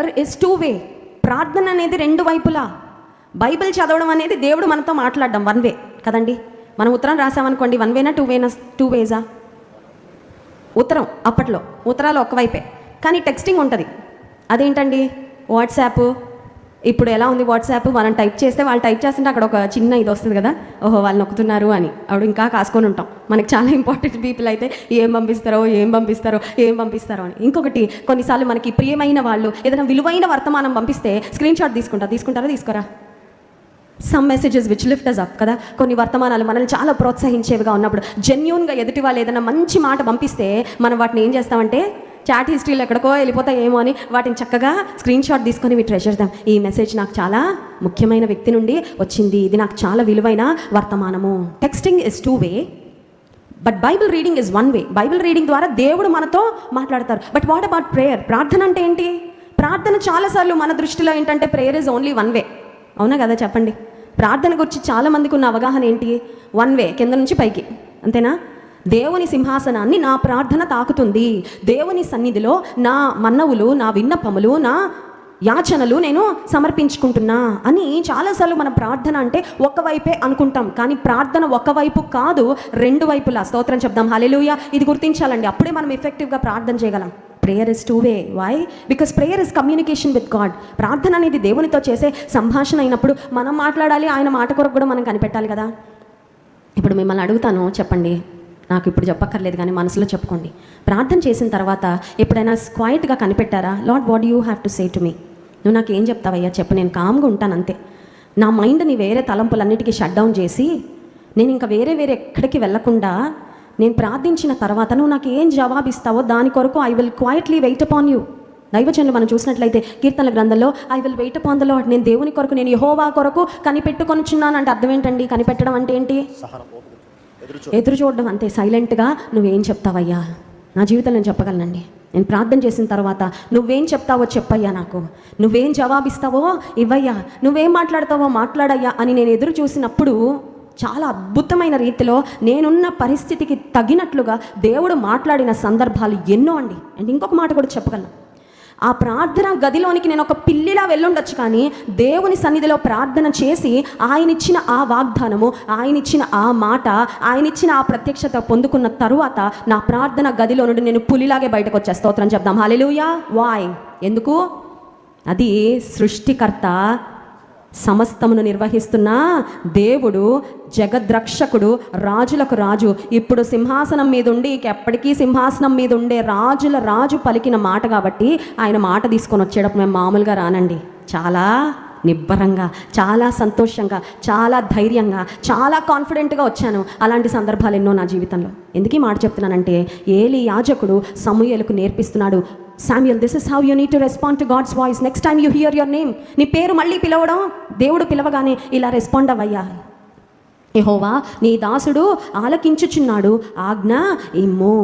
Prayer is two వే ప్రార్థన అనేది రెండు వైపులా. బైబిల్ చదవడం అనేది దేవుడు మనతో మాట్లాడడం వన్ వే కదండి? మనం ఉత్తరం రాసామనుకోండి వన్ వేనా టూ వేనా టూ వేజా ఉత్తరం అప్పట్లో. ఉత్తరాలు ఒకవైపే కానీ టెక్స్టింగ్ ఉంటుంది. అదేంటండి? వాట్సాప్ ఇప్పుడు ఎలా ఉంది వాట్సాప్? మనం టైప్ చేస్తే వాళ్ళు టైప్ చేస్తుంటే అక్కడ ఒక చిన్న ఇది వస్తుంది కదా. ఓహో వాళ్ళు నొక్కుతున్నారు అని. అప్పుడు ఇంకా కాసుకొని ఉంటాం. మనకి చాలా ఇంపార్టెంట్ పీపుల్ అయితే ఏం పంపిస్తారో ఏం పంపిస్తారో ఏం పంపిస్తారో అని. ఇంకొకటి కొన్నిసార్లు మనకి ప్రియమైన వాళ్ళు ఏదైనా విలువైన వర్తమానం పంపిస్తే స్క్రీన్ షాట్ తీసుకుంటా. తీసుకుంటారా తీసుకోరా? Some messages which lift us up కదా? కొన్ని వర్తమానాలు మనల్ని చాలా ప్రోత్సహించేవిగా ఉన్నప్పుడు జెన్యున్గా ఎదుటి వాళ్ళు ఏదైనా మంచి మాట పంపిస్తే మనం వాటిని ఏం చేస్తామంటే చాట్ హిస్టరీలు ఎక్కడికో వెళ్ళిపోతాయేమో అని వాటిని చక్కగా స్క్రీన్ షాట్ తీసుకొని మీ ట్రెజర్ దాం ఈ మెసేజ్ నాకు చాలా ముఖ్యమైన వ్యక్తి నుండి వచ్చింది. ఇది నాకు చాలా విలువైన వర్తమానము. Texting is two way but Bible reading is one way Bible reading ద్వారా దేవుడు మనతో మాట్లాడతారు. బట్ వాట్ అబౌట్ ప్రేయర్ ప్రార్థన అంటే ఏంటి? ప్రార్థన చాలాసార్లు మన దృష్టిలో ఏంటంటే prayer is only one way అవునా కదా? చెప్పండి. ప్రార్థన గురించి చాలా మందికి ఉన్న అవగాహన ఏంటి? వన్ వే కింద నుంచి పైకి. అంతేనా? దేవుని సింహాసనాన్ని నా ప్రార్థన తాకుతుంది. దేవుని సన్నిధిలో నా మన్నవులు నా విన్నపములు నా యాచనలు నేను సమర్పించుకుంటున్నా అని చాలాసార్లు మన ప్రార్థన అంటే ఒకవైపే అనుకుంటాం. కానీ ప్రార్థన ఒకవైపు కాదు రెండు వైపులా. స్తోత్రం చెప్దాం. హల్లెలూయా. ఇది గుర్తించాలండి. అప్పుడే మనం ఎఫెక్టివ్గా ప్రార్థన చేయగలం. Prayer is two way why because prayer is communication with God ప్రార్థన అనేది దేవునితో చేసే సంభాషణ అయినప్పుడు మనం మాట్లాడాలి ఆయన మాట కొరకు కూడా మనం కనిపెట్టాలి కదా. ఇప్పుడు మిమ్మల్ని అడుగుతాను చెప్పండి. నాకు ఇప్పుడు చెప్పక్కర్లేదు కానీ మనసులో చెప్పుకోండి. ప్రార్థన చేసిన తర్వాత ఎప్పుడైనా క్వైట్గా కనిపెట్టారా? Lord what you have to say to me నువ్వు నాకు ఏం చెప్తావయ్యా? చెప్పు నేను కామ్గా ఉంటాను అంతే. నా మైండ్ని వేరే తలంపులన్నిటికీ షట్ డౌన్ చేసి నేను ఇంకా వేరే వేరే ఎక్కడికి వెళ్ళకుండా నేను ప్రార్థించిన తర్వాత నువ్వు నాకు ఏం జవాబిస్తావో దాని కొరకు I will quietly wait upon you దైవచనులు మనం చూసినట్లయితే కీర్తనల గ్రంథంలో I will wait upon the Lord నేను దేవుని కొరకు నేను యహోవా కొరకు కనిపెట్టుకొనిచున్నాను అంటే అర్థం ఏంటండి? కనిపెట్టడం అంటే ఏంటి? ఎదురు చూడడం అంతే. సైలెంట్గా నువ్వేం చెప్తావయ్యా? నా జీవితం నేను చెప్పగలనండి. నేను ప్రార్థన చేసిన తర్వాత నువ్వేం చెప్తావో చెప్పయ్యా నాకు. నువ్వేం జవాబిస్తావో ఇవ్వయ్యా. నువ్వేం మాట్లాడతావో మాట్లాడయ్యా అని నేను ఎదురు చూసినప్పుడు చాలా అద్భుతమైన రీతిలో నేనున్న పరిస్థితికి తగినట్లుగా దేవుడు మాట్లాడిన సందర్భాలు ఎన్నో అండి. అండ్ ఇంకొక మాట కూడా చెప్పగలను. ఆ ప్రార్థన గదిలోనికి నేను ఒక పిల్లిలా వెళ్ళుండొచ్చు కానీ దేవుని సన్నిధిలో ప్రార్థన చేసి ఆయన ఇచ్చిన ఆ వాగ్దానము ఆయన ఇచ్చిన ఆ మాట ఆయన ఇచ్చిన ఆ ప్రత్యక్షత పొందుకున్న తరువాత నా ప్రార్థన గదిలో నుండి నేను పులిలాగే బయటకు వచ్చే స్తోత్రం చెప్దాం. హాలెలూయా వాయ్ ఎందుకు? అది సృష్టికర్త సమస్తమును నిర్వహిస్తున్న దేవుడు జగద్రక్షకుడు రాజులకు రాజు. ఇప్పుడు సింహాసనం మీద ఉండి ఎప్పటికీ సింహాసనం మీద ఉండే రాజుల రాజు పలికిన మాట కాబట్టి ఆయన మాట తీసుకొని వచ్చేటప్పుడు మేము మామూలుగా రానండి. చాలా నిబ్బరంగా చాలా సంతోషంగా చాలా ధైర్యంగా చాలా కాన్ఫిడెంట్గా వచ్చాను అలాంటి సందర్భాలు ఎన్నో నా జీవితంలో. ఎందుకు ఈ మాట చెప్తున్నానంటే ఏలి యాజకుడు సమూయలకు నేర్పిస్తున్నాడు Samuel this is how you need to respond to God's voice next time you hear your name నీ పేరు మళ్ళీ పిలవడం దేవుడు పిలవగానే ఇలా రెస్పాండ్ అవ్వయ్యా. యెహోవా నీ దాసుడు ఆలకించుచున్నాడు ఆజ్ఞ ఇమ్మో.